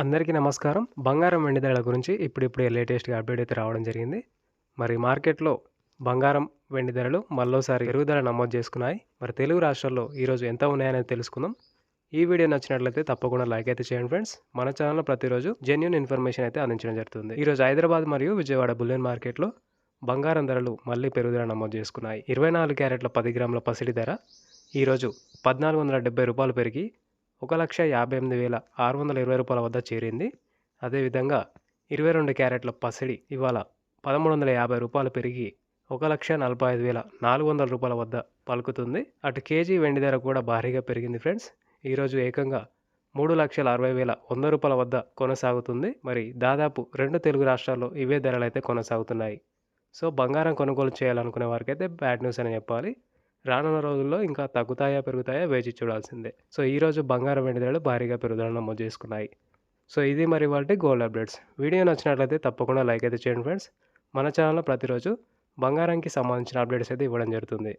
అందరికీ నమస్కారం. బంగారం వెండి ధరల గురించి ఇప్పుడిప్పుడే లేటెస్ట్గా అప్డేట్ అయితే రావడం జరిగింది. మరి మార్కెట్లో బంగారం వెండి ధరలు మరోసారి పెరుగుదల నమోదు చేసుకున్నాయి. మరి తెలుగు రాష్ట్రాల్లో ఈరోజు ఎంత ఉన్నాయనేది తెలుసుకుందాం. ఈ వీడియో నచ్చినట్లయితే తప్పకుండా లైక్ అయితే చేయండి ఫ్రెండ్స్. మన ఛానల్లో ప్రతిరోజు జెన్యున్ ఇన్ఫర్మేషన్ అయితే అందించడం జరుగుతుంది. ఈరోజు హైదరాబాద్ మరియు విజయవాడ బుల్లెన్ మార్కెట్లో బంగారం ధరలు మళ్ళీ పెరుగుదల నమోదు చేసుకున్నాయి. ఇరవై నాలుగు క్యారెట్ల పది గ్రాముల పసిడి ధర. ఈరోజు పద్నాలుగు వందల డెబ్బై రూపాయలు పెరిగి ఒక లక్ష యాభై ఎనిమిది వేల ఆరు వందల ఇరవై రూపాయల వద్ద చేరింది. అదేవిధంగా ఇరవై రెండు క్యారెట్ల పసిడి ఇవాళ పదమూడు వందల యాభై రూపాయలు పెరిగి ఒక లక్ష నలభై ఐదు వేల నాలుగు వందల రూపాయల వద్ద పలుకుతుంది. అటు కేజీ వెండి ధర కూడా భారీగా పెరిగింది ఫ్రెండ్స్. ఈరోజు ఏకంగా మూడు లక్షల అరవై వేల వంద రూపాయల వద్ద కొనసాగుతుంది. మరి దాదాపు రెండు తెలుగు రాష్ట్రాల్లో ఇవే ధరలు అయితే కొనసాగుతున్నాయి. సో బంగారం కొనుగోలు చేయాలనుకునే వారికైతే బ్యాడ్ న్యూస్ అని చెప్పాలి. రానున్న రోజుల్లో ఇంకా తగ్గుతాయా పెరుగుతాయా వేచి చూడాల్సిందే. సో ఈరోజు బంగారం వెండి ధరలు భారీగా పెరుగుదల నమోదు చేసుకున్నాయి. సో ఇది మరి వాటి గోల్డ్ అప్డేట్స్. వీడియో నచ్చినట్లయితే తప్పకుండా లైక్ అయితే చేయండి ఫ్రెండ్స్. మన ఛానల్లో ప్రతిరోజు బంగారానికి సంబంధించిన అప్డేట్స్ అయితే ఇవ్వడం జరుగుతుంది.